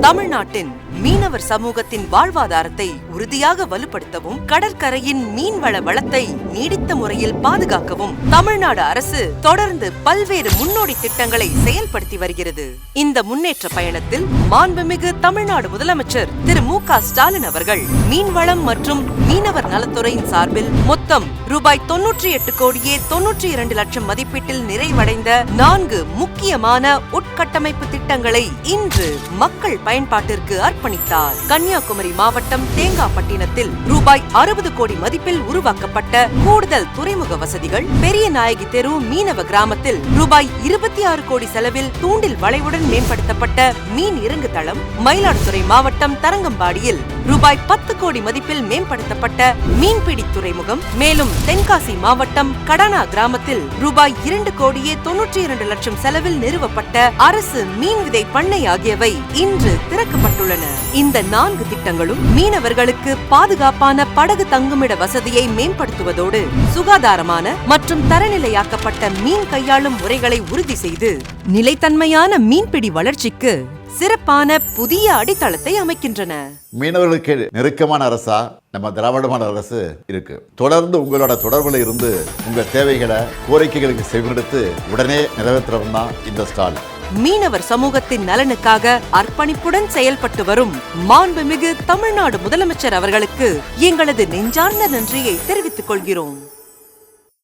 தமிழ்நாட்டின் மீனவர் சமூகத்தின் வாழ்வாதாரத்தை உறுதியாக வலுப்படுத்தவும் கடற்கரையின் மீன்வள வளத்தை நீடித்த முறையில் பாதுகாக்கவும் தமிழ்நாடு அரசு தொடர்ந்து பல்வேறு முன்னோடி திட்டங்களை செயல்படுத்தி வருகிறது. இந்த முன்னேற்ற பயணத்தில் மாண்புமிகு தமிழ்நாடு முதலமைச்சர் திரு மு க ஸ்டாலின் அவர்கள் மீன்வளம் மற்றும் மீனவர் நலத்துறையின் சார்பில் மொத்தம் ரூபாய் தொன்னூற்றி எட்டு கோடியே தொன்னூற்றி இரண்டு லட்சம் மதிப்பீட்டில் நிறைவடைந்த நான்கு முக்கியமான உட்கட்டமைப்பு திட்டங்களை இன்று மக்கள் பயன்பாட்டிற்கு அர்ப்பணித்தார் கன்னியாகுமரி மாவட்டம் தேங்காப்பட்டினத்தில் ரூபாய் அறுபது கோடி மதிப்பில் உருவாக்கப்பட்ட கூடுதல் துறைமுக வசதிகள் பெரிய நாயகி தெரு மீனவ கிராமத்தில் ரூபாய் இருபத்தி ஆறு கோடி செலவில் தூண்டில் வளைவுடன் மேம்படுத்தப்பட்ட மீன் இறங்கு தளம் மயிலாடுதுறை மாவட்டம் தரங்கம்பாடியில். ரூபாய் பத்து கோடி மதிப்பில் மேம்படுத்தப்பட்ட மீன்பிடி துறைமுகம் மேலும் தென்காசி மாவட்டம் கடனா கிராமத்தில் ரூபாய் இரண்டு கோடியே தொன்னூற்றி இரண்டு லட்சம் செலவில் நிறுவப்பட்ட அரசு மீன் விதை பண்ணை ஆகியவை இன்று திறக்கப்பட்டுள்ளன. இந்த நான்கு திட்டங்களும் மீனவர்களுக்கு பாதுகாப்பான படகு தங்குமிட வசதியை மேம்படுத்துவதோடு சுகாதாரமான மற்றும் தரநிலையாக்கப்பட்ட மீன் கையாளும் முறைகளை உறுதி செய்து நிலைத்தன்மையான மீன்பிடி வளர்ச்சிக்கு சிறப்பான புதிய அடித்தளத்தை அமைக்கின்றன. மீனவர்களுக்கு நெருக்கமான அரசா நம்ம திராவிட மாடல் அரசு இருக்கு. தொடர்ந்து உங்களோட தொடர்புல இருந்து உங்க தேவைகளை கோரிக்கைகளுக்கு செவிமடுத்து உடனே நிறைவேற்றுறவன் தான் இந்த ஸ்டால் மீனவர் சமூகத்தின் நலனுக்காக அர்ப்பணிப்புடன் செயல்பட்டு வரும் மாண்புமிகு தமிழ்நாடு முதலமைச்சர் அவர்களுக்கு எங்களது நெஞ்சார்ந்த நன்றியை தெரிவித்துக் கொள்கிறோம்.